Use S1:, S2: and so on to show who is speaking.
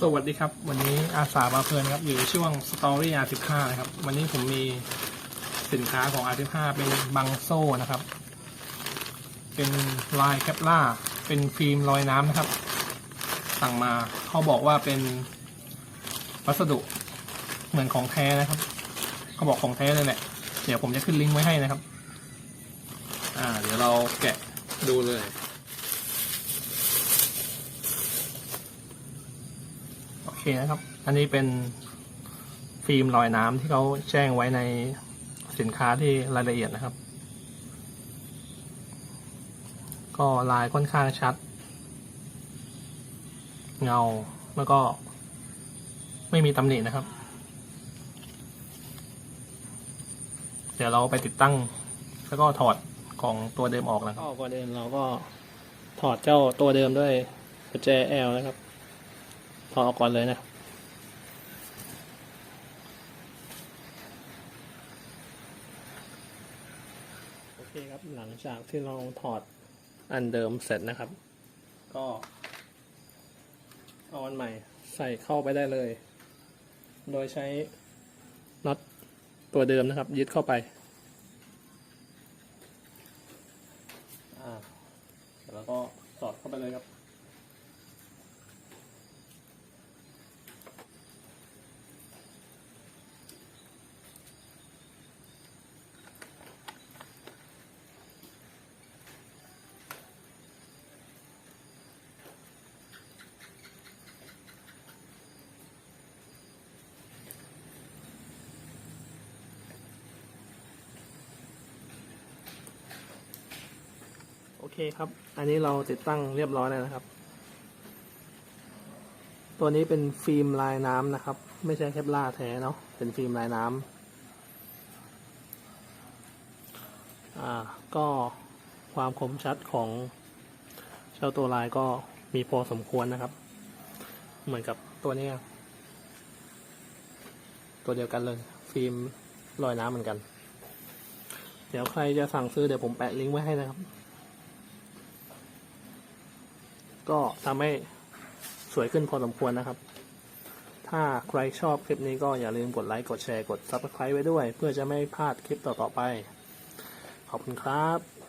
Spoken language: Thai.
S1: สวัสดีครับ วันนี้อาสามาเพลินครับ อยู่ช่วงสตอรี่อาร์ติห้านะครับ วันนี้ผมมีสินค้าของอาร์ติห้าเป็นบังโซ่นะครับ เป็นลายแคปล่า เป็นฟิล์มลอยน้ำนะครับ สั่งมาเขาบอกว่าเป็นวัสดุเหมือนของแท้นะครับ เขาบอกของแท้เลยแหละเดี๋ยวผมจะขึ้นลิงก์ไว้ให้นะครับ อ่า เดี๋ยวเราแกะดูเลย โอ เคนะครับ อันนี้เป็นฟิล์มลอยน้ำที่เขาแจ้งไว้ในสินค้าที่รายละเอียดนะครับ ก็ลายค่อนข้างชัด เงาแล้วก็ไม่มีตำหนินะครับ เดี๋ยวเราไปติดตั้ง แล้วก็ถอดของตัวเดิมออกนะครับก็ก่อนเดิมเราก็ถอดเจ้าตัวเดิมด้วยกุญแจ L นะครับ ถอดออกก่อนเลยนะโอเคครับหลังจากที่เราถอดอันเดิมเสร็จนะครับ ก็เอาอันใหม่ใส่เข้าไปได้เลย โดยใช้น็อตตัวเดิมนะครับ ยึดเข้าไปอ่าแล้วก็สอดเข้าไปเลยครับ คครับ อันนี้เราติดตั้งเรียบร้อยแล้วนะครับ ตัวนี้เป็นฟิล์มลายน้ำนะครับ ไม่ใช่แคปล่าแท้เนาะ เป็นฟิล์มลายน้ำอ่า ก็ความคมชัดของเจ้าตัวลายก็มีพอสมควรนะครับ เหมือนกับตัวนี้ครับตัวเดียวกันเลย ฟิล์มลอยน้ำเหมือนกัน เดี๋ยวใครจะสั่งซื้อเดี๋ยวผมแปะลิงก์ไว้ให้นะครับ ก็ทำให้สวยขึ้นพอสมควรนะครับ ถ้าใครชอบคลิปนี้ก็อย่าลืมกดไลค์ กดแชร์ กด Subscribe ไว้ด้วย เพื่อจะไม่พลาดคลิปต่อๆไป ขอบคุณครับ